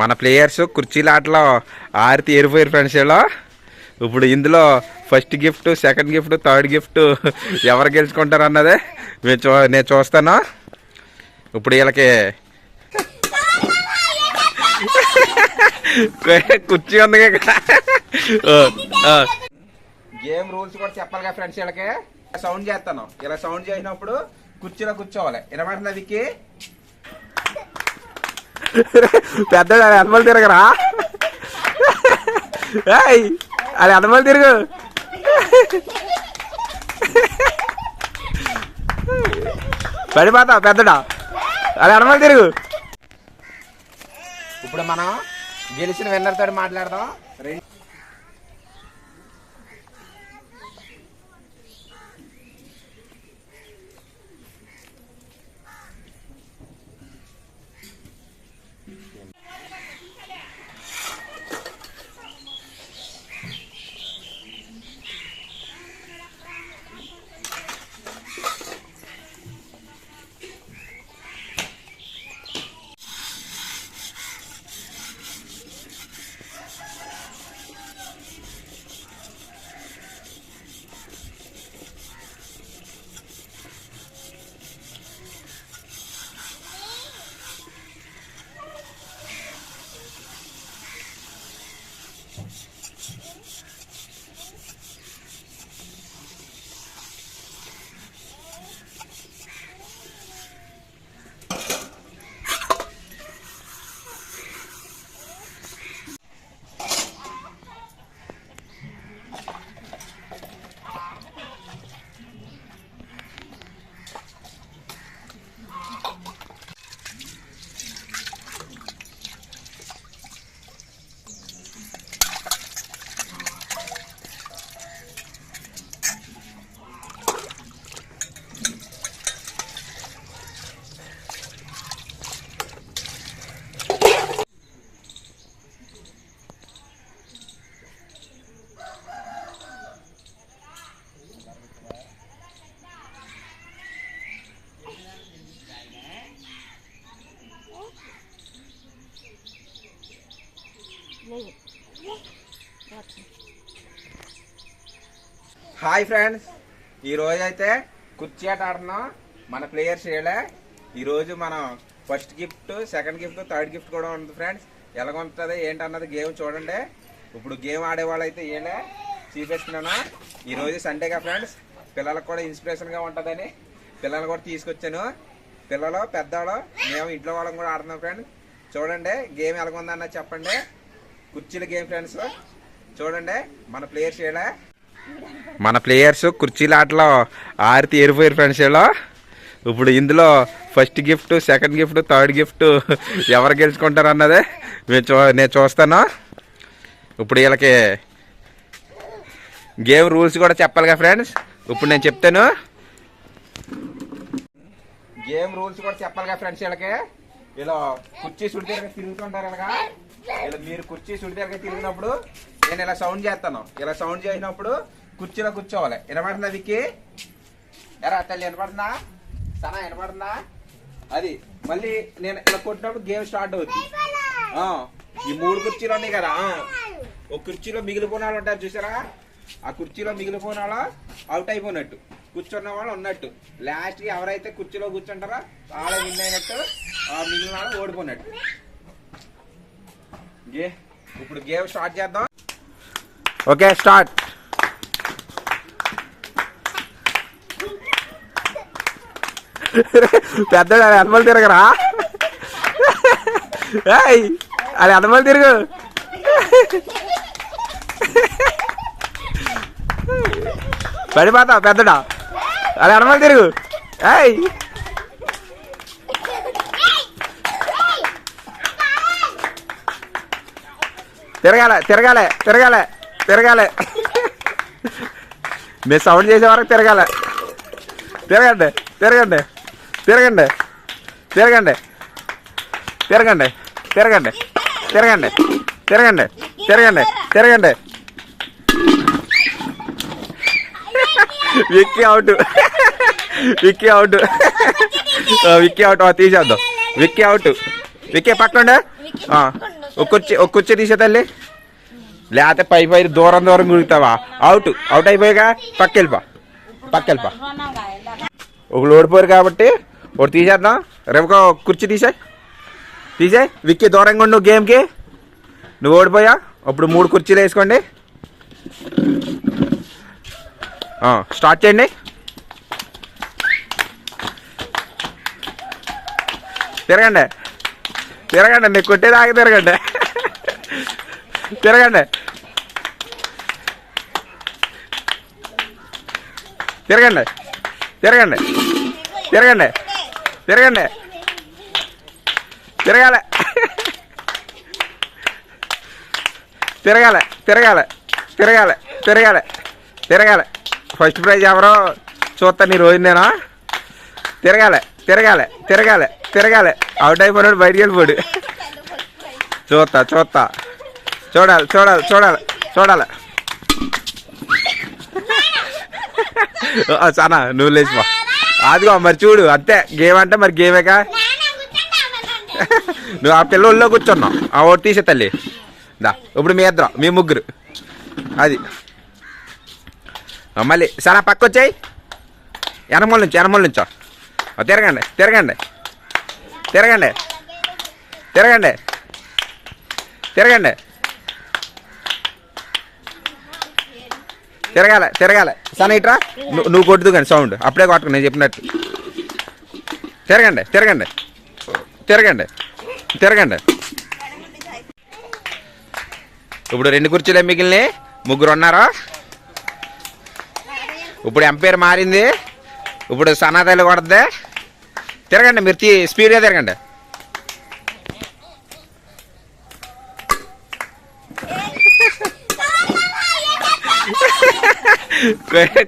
మన ప్లేయర్స్ కుర్చీల ఆటలో ఆరితి ఏరిపోయారు ఫ్రెండ్స్ ఇలా ఇప్పుడు ఇందులో first gift second gift third gift ఎవరు గెలుచుకుంటారు అన్నదే నేను చూ నేను చూస్తాను. ఇప్పుడు వీళ్ళకి కుర్చీ ఉంది గేమ్ రూల్స్ కూడా చెప్పాలి కదా ఫ్రెండ్స్ వీళ్ళకి. సౌండ్ చేస్తాను. ఇలా సౌండ్ చేసినప్పుడు కుర్చీలో కూర్చోవాలి. వినబడుతుంది విక్కి? పెద్ద అనమలు తిరగరా? అది అదమలు తిరుగు. పడిపోతా పెద్దడా? అది అనమలు తిరుగు. ఇప్పుడు మనం గెలిచిన విన్నర్ తోటి మాట్లాడదాం. హాయ్ ఫ్రెండ్స్ ఈరోజు అయితే కుర్చీ ఆట ఆడుతున్నాం. మన ప్లేయర్స్ వీళ్ళే. ఈరోజు మనం first gift second gift third gift కూడా ఉంది ఫ్రెండ్స్ ఎలాగ ఉంటుంది ఏంటన్నది గేమ్ చూడండి. ఇప్పుడు గేమ్ ఆడేవాళ్ళు అయితే ఏలే చూపిస్తున్నాను ఈ సండేగా ఫ్రెండ్స్ పిల్లలకు కూడా ఇన్స్పిరేషన్గా ఉంటుందని పిల్లలు కూడా తీసుకొచ్చాను. పిల్లలు పెద్దవాళ్ళు మేము ఇంట్లో వాళ్ళం కూడా ఆడుతున్నాం ఫ్రెండ్స్ చూడండి గేమ్ ఎలాగుందన్నది చెప్పండి. కుర్చీల గేమ్ ఫ్రెండ్స్ చూడండి మన ప్లేయర్స్ వీళ్ళే. మన ప్లేయర్స్ కుర్చీల ఆటలో ఆరితి ఏరిపోయారు ఫ్రెండ్స్ ఇలా ఇప్పుడు ఇందులో first gift second gift third gift ఎవరు గెలుచుకుంటారు అన్నదే నేను చూ నేను చూస్తాను. ఇప్పుడు వీళ్ళకి గేమ్ రూల్స్ కూడా చెప్పాలిగా ఫ్రెండ్స్ ఇప్పుడు నేను చెప్తాను. గేమ్ రూల్స్ కూడా చెప్పాలిగా ఫ్రెండ్స్ వీళ్ళకి? ఇలా కుర్చీ సుడితేరగా తిరుగుతుంటారు ఇలాగా ఇలా మీరు కుర్చీ సుడితేరగా తిరిగినప్పుడు నేను ఇలా సౌండ్ చేస్తాను. ఇలా సౌండ్ చేసినప్పుడు కుర్చీలో కూర్చోవాలి. వినపడుతుందా వికి ఎరా తల్లి వినపడుతుందా సనా వినపడుతుందా అది మళ్ళీ నేను ఇలా కొట్టినప్పుడు గేమ్ స్టార్ట్ అవుతుంది ఈ మూడు కుర్చీలు ఉన్నాయి కదా ఒక కుర్చీలో మిగిలిపోయిన వాళ్ళు ఉంటారు చూసారా? ఆ కుర్చీలో మిగిలిపోయిన వాళ్ళు అవుట్ అయిపోయినట్టు. కూర్చున్న వాళ్ళు ఉన్నట్టు. లాస్ట్కి ఎవరైతే కుర్చీలో కూర్చుంటారో వాళ్ళ విన్ అయినట్టు ఆ మిగిలిన వాళ్ళు ఓడిపోయినట్టు. గే ఇప్పుడు గేమ్ స్టార్ట్ చేద్దాం. Okay start. పెద్ద అదమలు తిరగరా? అది అదమలు తిరుగు. పడిపోతా పెద్దడా? అది అడమలు తిరుగు. ఏయ్. తిరగాల తిరగాలే తిరగాలే. తిరగాలే. మీరు సౌండ్ చేసే వరకు తిరగాలి. తిరగండి తిరగండి తిరగండి తిరగండి తిరగండి తిరగండి తిరగండి తిరగండి తిరగండి తిరగండి. Vicky out. Vicky out. Vicky out తీసేద్దాం. విక్కీ అవుట్. విక్కీ పక్కండి ఒక్కొచ్చి ఒక కుర్చీ ఒక కుర్చీ తీసే తల్లి. లేకపోతే పై పై దూరం దూరం గురుగుతావా అవుట్ అవుట్ అయిపోయాక పక్క వెళ్ళిపా పక్క వెళ్ళిపా ఒకళ్ళు ఓడిపోయారు కాబట్టి ఒకటి తీసేద్దాం. రేపు కుర్చీ తీసాయి. తీసాయి. విక్కి దూరంగా ఉండు గేమ్కి. నువ్వు ఓడిపోయా? అప్పుడు మూడు కుర్చీలు వేసుకోండి. స్టార్ట్ చేయండి. తిరగండి. తిరగండి. నీకు కొట్టేదాకా తిరగండి. తిరగండి. తిరగండి. తిరగండి. తిరగండి. తిరగండి. తిరగాలి. తిరగాలి. తిరగాలి. తిరగాలి. తిరగాలి. తిరగాలి. ఫస్ట్ ప్రైజ్ ఎవరో చూస్తా ఈ రోజు నేను? తిరగాలి. తిరగాలి. తిరగాలి. తిరగాలి. అవుట్ అయిపోయినాడు బయటికి వెళ్ళిపోడు చూస్తా చూస్తా. చూడాలి చూడాలి చూడాలి చూడాలి. సానా నువ్వు లేచిపో. అదిగో మరి చూడు అంతే. గేమ్ అంటే మరి గేమేగా? నువ్వు ఆ పిల్లల్లో కూర్చున్నావు. ఆ ఓటు తీసే తల్లి. దా ఇప్పుడు మీ ఇద్దరు మీ ముగ్గురు. అది. మళ్ళీ సరే పక్క వచ్చాయి ఎనమల నుంచి ఎనమల నుంచో. తిరగండి తిరగండి. తిరగండి. తిరగండి. తిరగండి. తిరగాల తిరగాల. సనైట్రా నువ్వు నువ్వు కొట్టుదు కానీ సౌండ్. అప్పుడే కొట్టుకు నేను చెప్పినట్టు. తిరగండి తిరగండి. తిరగండి తిరగండి. ఇప్పుడు రెండు కుర్చీలు మిగిలినాయి. ముగ్గురు ఉన్నారా? ఇప్పుడు ఎంపైర్ మారింది. ఇప్పుడు సనాతలు కొడద్ది. తిరగండి మీరు స్పీడ్గా తిరగండి.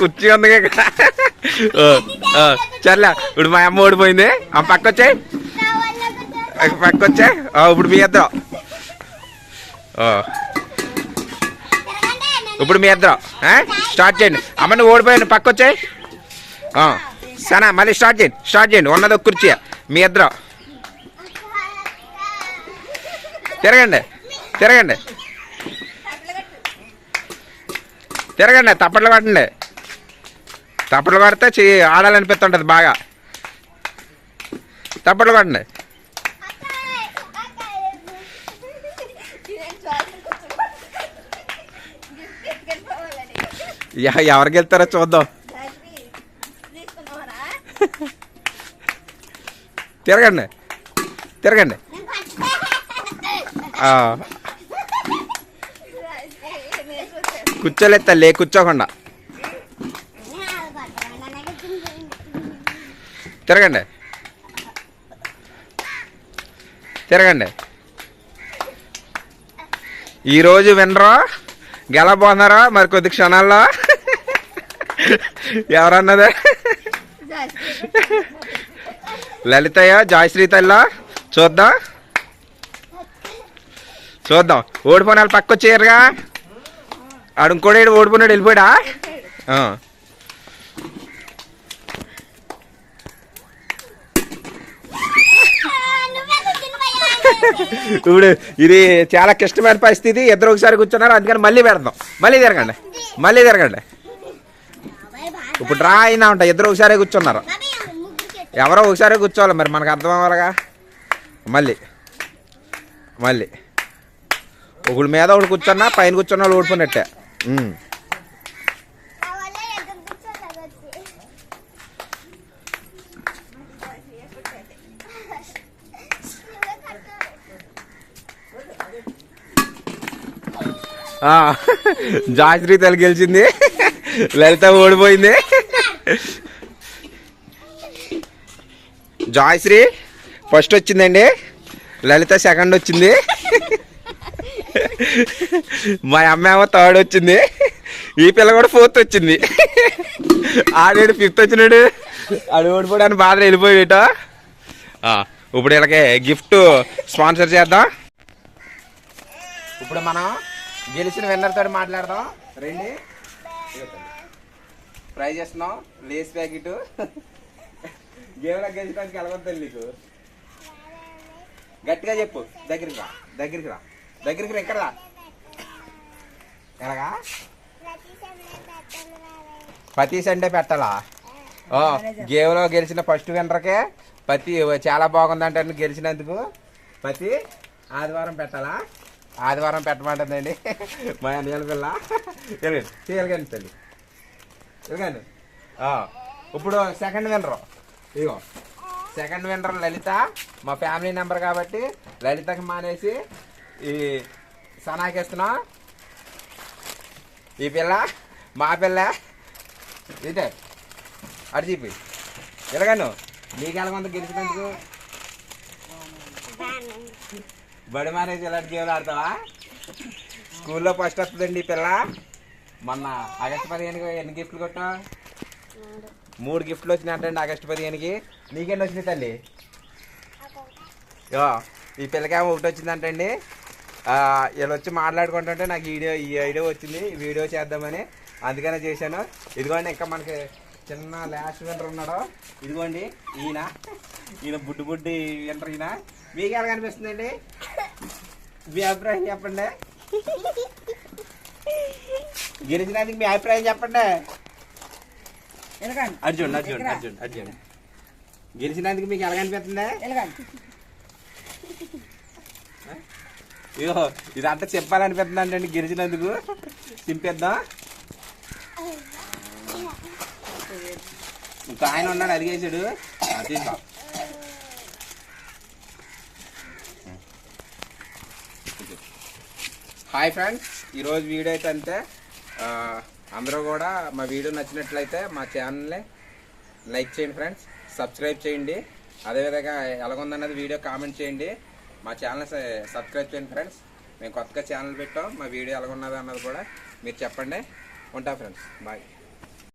కుర్చీ ఉంది కదా. చర్లే ఇప్పుడు మా అమ్మ ఓడిపోయింది. ఆ పక్క వచ్చాయి పక్క వచ్చాయి ఇప్పుడు మీ ఇద్దరు ఇప్పుడు మీ ఇద్దరు స్టార్ట్ చేయండి. అమ్మ నువ్వు ఓడిపోయాను. పక్క వచ్చాయి సనా మళ్ళీ స్టార్ట్ చేయండి. స్టార్ట్ చేయండి. ఉన్నది ఒక కుర్చీ. మీ ఇద్దరు తిరగండి. తిరగండి. తిరగండి తప్పట్లు కొట్టండి తప్పట్లు కొడితే చే ఆడాలనిపిస్తుంటుంది బాగా. తప్పట్లు కొట్టండి ఎ- ఎవరికి వెళ్తారో చూద్దాం. తిరగండి తిరగండి. ఆ, తల్లి కూర్చోకుండా. తిరగండి. తిరగండి. ఈరోజు వినరా? గెలబోతున్నారా? మరి కొద్ది క్షణాల్లో. ఎవరన్నదే? లలితయ్య జాయశ్రీ తల్లా చూద్దాం. చూద్దాం. ఓడిపోయిన వాళ్ళు పక్కొచ్చేయరుగా ఆడు ఇంకోటి ఓడిపోయినాడు వెళ్ళిపోయాడా. ఇప్పుడు ఇది చాలా క్లిష్టమైన పరిస్థితి. ఇద్దరు ఒకసారి కూర్చున్నారు అందుకని మళ్ళీ పెడదాం. మళ్ళీ తిరగండి. మళ్ళీ తిరగండి. ఇప్పుడు డ్రా అయినా ఉంటాయి. ఇద్దరు ఒకసారి కూర్చున్నారు. ఎవరో ఒకసారి కూర్చోవాలి మరి మనకు అర్థం అవ్వాలిగా? మళ్ళీ. మళ్ళీ. ఒకడి మీద ఒకడు కూర్చున్నా పైన కూర్చున్న వాళ్ళు ఓడిపోయినట్టే. జాశ్రీ తల్లి గెలిచింది. లలిత ఓడిపోయింది. జాయశ్రీ ఫస్ట్ వచ్చిందండి. లలిత సెకండ్ వచ్చింది. మా అమ్మేమో థర్డ్ వచ్చింది. ఈ పిల్ల కూడా ఫోర్త్ వచ్చింది. ఆడేడు ఫిఫ్త్ వచ్చినాడు. ఆడు ఓడిపోవడానికి బాధ వెళ్ళిపోయాట ఇప్పుడు వీళ్ళకి గిఫ్ట్ స్పాన్సర్ చేద్దాం. ఇప్పుడు మనం గెలిచిన విన్నర్ తోటి మాట్లాడదాం. రండి. ట్రై చేస్తున్నాం లేస్ ప్యాకెట్ గేమ్లో గెలిచడానికి వెళ్ళవద్దండి నీకు. గట్టిగా చెప్పు. దగ్గరికి రా. దగ్గరికి రా. దగ్గరికి రా ఎలాగా? ప్రతి సండే పెట్టాలా? ఓ గేమ్లో గెలిచిన ఫస్ట్ విన్నర్కే ప్రతి చాలా బాగుందంటే గెలిచినందుకు. ప్రతి ఆదివారం పెట్టాలా? ఆదివారం పెట్టమంటుందండి. మా నీళ్ళ పిల్ల. ఎలగండి చేయగలిగాను తల్లి. ఎలగండి ఇప్పుడు సెకండ్ విన్నర్ ఇగో సెకండ్ విన్నర్ లలిత మా ఫ్యామిలీ నెంబర్ కాబట్టి లలితకి మానేసి ఈ సనాకి ఇస్తున్నాం ఈ పిల్ల? మా పిల్ల? ఇదే. అటు చెప్పి. ఎలాగను? నీకు ఎలాగొంత గెలిచినందుకు? బడి మానేసి ఇలాంటి గేమ్లు ఆడతావా? స్కూల్లో ఫస్ట్ వస్తుందండి ఈ పిల్ల. మొన్న ఆగస్టు పదిహేనుకి ఎన్ని గిఫ్ట్లు కొట్టావు? మూడు గిఫ్ట్లు వచ్చినాయంటండి ఆగస్టు పదిహేనుకి. నీకెన్ని వచ్చినాయి తల్లి? ఈ పిల్లకేమో ఒకటి వచ్చిందంటండి. వీళ్ళు వచ్చి మాట్లాడుకుంటుంటే నాకు ఈ వీడియో ఈ ఐడియా వచ్చింది. వీడియో చేద్దామని అందుకనే చేశాను. ఇదిగోండి ఇంకా మనకి చిన్న లాస్ట్ వింటర్ ఉన్నాడు. ఇదిగోండి ఈయన. ఈయన బుడ్డి బుడ్డి వింటర్ ఈయన. మీకు ఎలా కనిపిస్తుందండి? మీ అభిప్రాయం చెప్పండి. గెలిచినందుకు మీ అభిప్రాయం చెప్పండి. అర్జున్ అర్జున్ అర్జున్ అర్జున్. గెలిచినందుకు మీకు ఎలా కనిపిస్తుంది? ఇగో ఇదంతా చెప్పాలనిపిస్తుంది అండి గిరిజనందుకు చింపేద్దాం ఇంకా ఆయన ఉన్నాడు అడిగేసాడు తీసుకో హాయ్ ఫ్రెండ్స్ ఈరోజు వీడియో అయితే అంతే. అందరూ కూడా మా వీడియో నచ్చినట్లయితే మా ఛానల్ని లైక్ చేయండి ఫ్రెండ్స్ సబ్స్క్రైబ్ చేయండి. అదేవిధంగా ఎలాగుందన్నది వీడియో కామెంట్ చేయండి. మా ఛానల్ సబ్స్క్రైబ్ చేయండి ఫ్రెండ్స్ మేము కొత్తగా ఛానల్ పెట్టాం. మా వీడియో ఎలాగున్నది అన్నది కూడా మీరు చెప్పండి. ఉంటాం ఫ్రెండ్స్ బాయ్